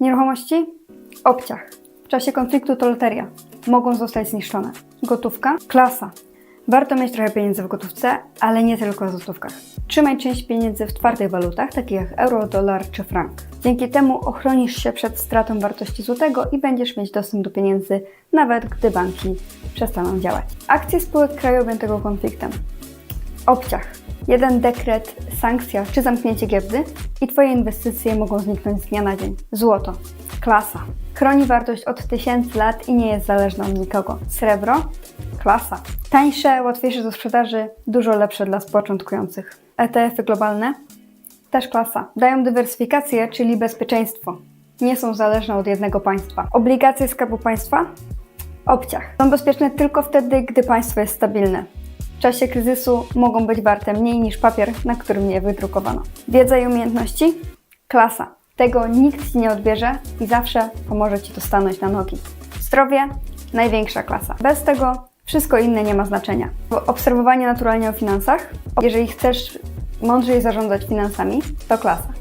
Nieruchomości? Obciach. W czasie konfliktu to loteria. Mogą zostać zniszczone. Gotówka? Klasa. Warto mieć trochę pieniędzy w gotówce, ale nie tylko w złotówkach. Trzymaj część pieniędzy w twardych walutach, takich jak euro, dolar czy frank. Dzięki temu ochronisz się przed stratą wartości złotego i będziesz mieć dostęp do pieniędzy, nawet gdy banki przestaną działać. Akcje spółek kraju objętego konfliktem. Obciach. Jeden dekret, sankcja czy zamknięcie giełdy i Twoje inwestycje mogą zniknąć z dnia na dzień. Złoto. Klasa. Chroni wartość od tysięcy lat i nie jest zależna od nikogo. Srebro. Klasa. Tańsze, łatwiejsze do sprzedaży, dużo lepsze dla początkujących. ETF-y globalne. Też klasa. Dają dywersyfikację, czyli bezpieczeństwo. Nie są zależne od jednego państwa. Obligacje Skarbu Państwa. Obciach. Są bezpieczne tylko wtedy, gdy państwo jest stabilne. W czasie kryzysu mogą być warte mniej niż papier, na którym je wydrukowano. Wiedza i umiejętności? Klasa. Tego nikt Ci nie odbierze i zawsze pomoże Ci to stanąć na nogi. Zdrowie? Największa klasa. Bez tego wszystko inne nie ma znaczenia. Obserwowanie naturalnie o finansach. Jeżeli chcesz mądrzej zarządzać finansami, to klasa.